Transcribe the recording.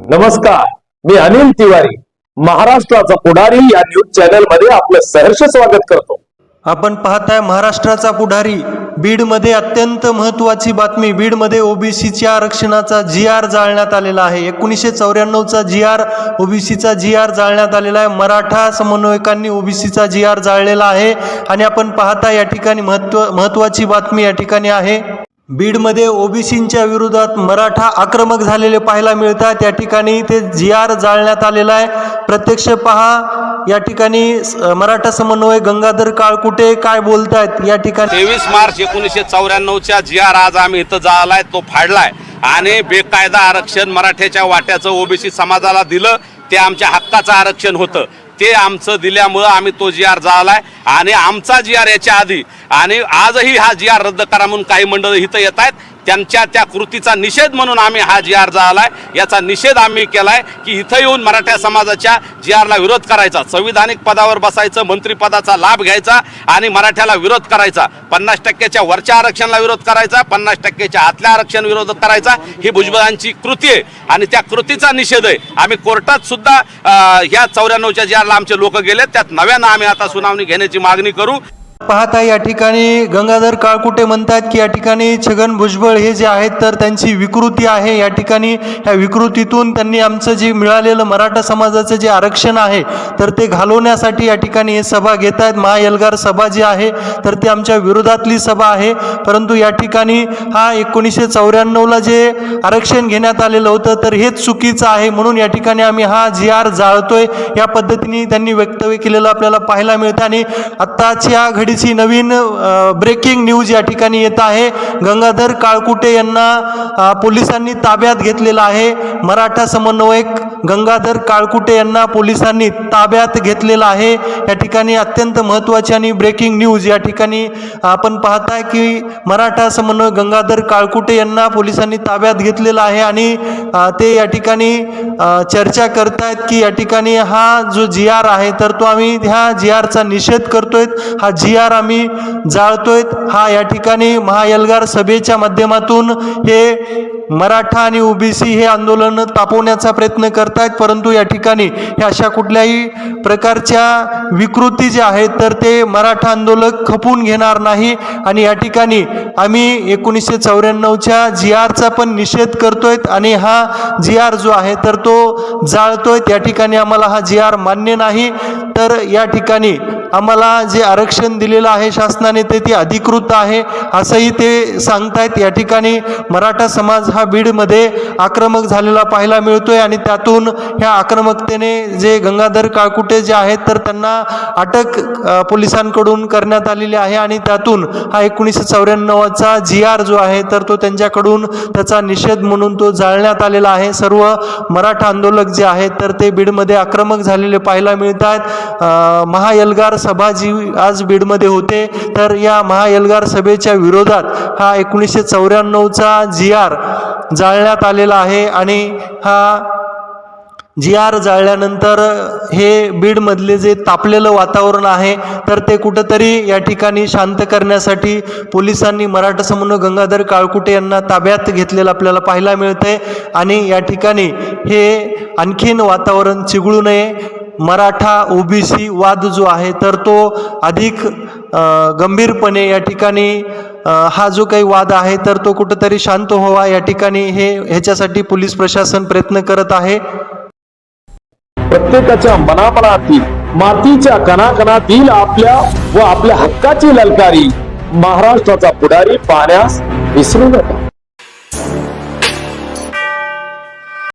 नमस्कार मी अनिल तिवारी महाराष्ट्राचा पुढारी या न्यूज चॅनलमध्ये आपलं सहर्ष स्वागत करतो. आपण पाहताय महाराष्ट्राचा पुढारी बीडमध्ये अत्यंत महत्त्वाची बातमी बीडमध्ये ओबीसीच्या आरक्षणाचा जी आर जाळण्यात आलेला आहे. एकोणीसशे चौऱ्याण्णवचा जी आर ओबीसीचा जी आर जाळण्यात आलेला आहे. मराठा समन्वयकांनी ओबीसीचा जी आर जाळलेला आहे. आणि आपण पाहता या ठिकाणी महत्त्व महत्त्वाची बातमी या ठिकाणी आहे. बीडमध्ये ओबीसींच्या विरोधात मराठा आक्रमक झालेले पाहायला मिळतात. या ठिकाणी ते जी आर जाळण्यात आलेला आहे. प्रत्यक्ष पहा या ठिकाणी मराठा समन्वय गंगाधर काळकुटे काय बोलत आहेत या ठिकाणी तेवीस मार्च एकोणीसशे चौऱ्याण्णवच्या जी आर आज आम्ही इथं जाळलाय तो फाडलाय. आणि बेकायदा आरक्षण मराठ्याच्या वाट्याचं ओबीसी समाजाला दिलं ते आमच्या हक्काचं आरक्षण होतं. ते आमचं दिल्यामुळं आम्ही तो जी आर जाळलाय. आणि आमचा जी आर याच्या आधी. आणि आजही हा जी आर रद्द करा म्हणून काही मंडळ इथं येत आहेत. त्यांच्या त्या कृतीचा निषेध म्हणून आम्ही हा जी आर जाळलाय. याचा निषेध आम्ही केलाय की इथं येऊन मराठा समाजाच्या जी आरला विरोध करायचा. संविधानिक पदावर बसायचं मंत्रिपदाचा लाभ घ्यायचा आणि मराठ्याला विरोध करायचा. पन्नास टक्क्याच्या वरच्या आरक्षणाला विरोध करायचा पन्नास टक्क्याच्या आतल्या आरक्षण विरोध करायचा. ही भुजबळांची कृती आहे आणि त्या कृतीचा निषेध आहे. आम्ही कोर्टात सुद्धा ह्या चौऱ्याण्णवच्या जी आरला आमचे लोक गेले त्यात नव्यानं आम्ही आता सुनावणी घेण्याची मागणी करू पाहता या ठिकाणी गंगाधर काळकुटे म्हणतात की या ठिकाणी छगन भुजबळ हे जे आहेत तर त्यांची विकृती आहे. या ठिकाणी ह्या विकृतीतून त्यांनी आमचं जे मिळालेलं मराठा समाजाचं जे आरक्षण आहे तर ते घालवण्यासाठी या ठिकाणी हे सभा घेत आहेत. महाएल्गार सभा जी आहे तर ती आमच्या विरोधातली सभा आहे. परंतु या ठिकाणी हा एकोणीसशे चौऱ्याण्णवला जे आरक्षण घेण्यात आलेलं होतं तर हेच चुकीचं आहे. म्हणून या ठिकाणी आम्ही हा जी आर जाळतोय. या पद्धतीने त्यांनी वक्तव्य केलेलं आपल्याला पाहायला मिळतं. आणि आत्ताच्या घडी थोडीशी नवीन ब्रेकिंग न्यूज या ठिकाणी येत आहे. गंगाधर काळकुटे यांना पोलिसांनी ताब्यात घेतलेलं आहे. मराठा समन्वयक गंगाधर काळकुटे यांना पोलिसांनी ताब्यात घेतलेलं आहे. या ठिकाणी अत्यंत महत्त्वाची आणि ब्रेकिंग न्यूज या ठिकाणी आपण पाहताय की मराठा समन्वय गंगाधर काळकुटे यांना पोलिसांनी ताब्यात घेतलेलं आहे आणि ते या ठिकाणी चर्चा करतायत की या ठिकाणी हा जो जी आर आहे तर तो आम्ही ह्या जी आरचा निषेध करतोय हा जी आर आम्ही जाळतोय हा या ठिकाणी महायलगार सभेच्या माध्यमातून हे मराठा आणि ओबीसी हे आंदोलन तापवण्याचा प्रयत्न करतायत परंतु या ठिकाणी ह्या अशा कुठल्याही प्रकारच्या विकृती ज्या आहेत तर ते मराठा आंदोलक खपून घेणार नाही. आणि या ठिकाणी आम्ही एकोणीसशे चौऱ्याण्णवच्या जी आरचा पण निषेध करतोय आणि हा जी आर जो आहे तर तो जाळतोय या ठिकाणी आम्हाला हा जी आर मान्य नाही. तर या ठिकाणी आम्हाला जे आरक्षण दिलेलं आहे शासनाने ते ती अधिकृत आहे असंही ते सांगतायत. या ठिकाणी मराठा समाज हा बीडमध्ये आक्रमक झालेला पाहायला मिळतोय आणि त्यातून ह्या आक्रमकतेने जे गंगाधर काळकुटे जे आहेत तर त्यांना अटक पोलिसांकडून करण्यात आलेली आहे आणि त्यातून हा एकोणीसशे चौऱ्याण्णवचा जी आर जो आहे तर तो त्यांच्याकडून त्याचा निषेध म्हणून तो जाळण्यात आलेला आहे. सर्व मराठा आंदोलक जे आहेत तर ते बीडमध्ये आक्रमक झालेले पाहायला मिळत आहेत महायलगार सभा जी आज बीडमध्ये होते तर या महाएल्गार सभेच्या विरोधात हा एकोणीसशे चौऱ्याण्णवचा जी आर जाळण्यात आलेला आहे आणि हा जी आर जाळल्यानंतर हे बीडमधले जे तापलेलं वातावरण आहे तर ते कुठंतरी या ठिकाणी शांत करण्यासाठी पोलिसांनी मराठा समन्वय गंगाधर काळकुटे यांना ताब्यात घेतलेलं आपल्याला पाहायला मिळतंय आणि या ठिकाणी हे आणखीन वातावरण चिघळू नये. मराठा ओबीसी वाद जो आहे तर तो अधिक गंभीरपणे या ठिकाणी हा जो काही वाद आहे तर तो कुठंतरी शांत व्हावा या ठिकाणी हे ह्याच्यासाठी पोलीस प्रशासन प्रयत्न करत आहे. प्रत्येकाच्या मनामनातील मातीच्या कणाकणातील आपल्या व आपल्या हक्काची ललकारी महाराष्ट्राचा पुढारी पाहण्यास विसरू नका.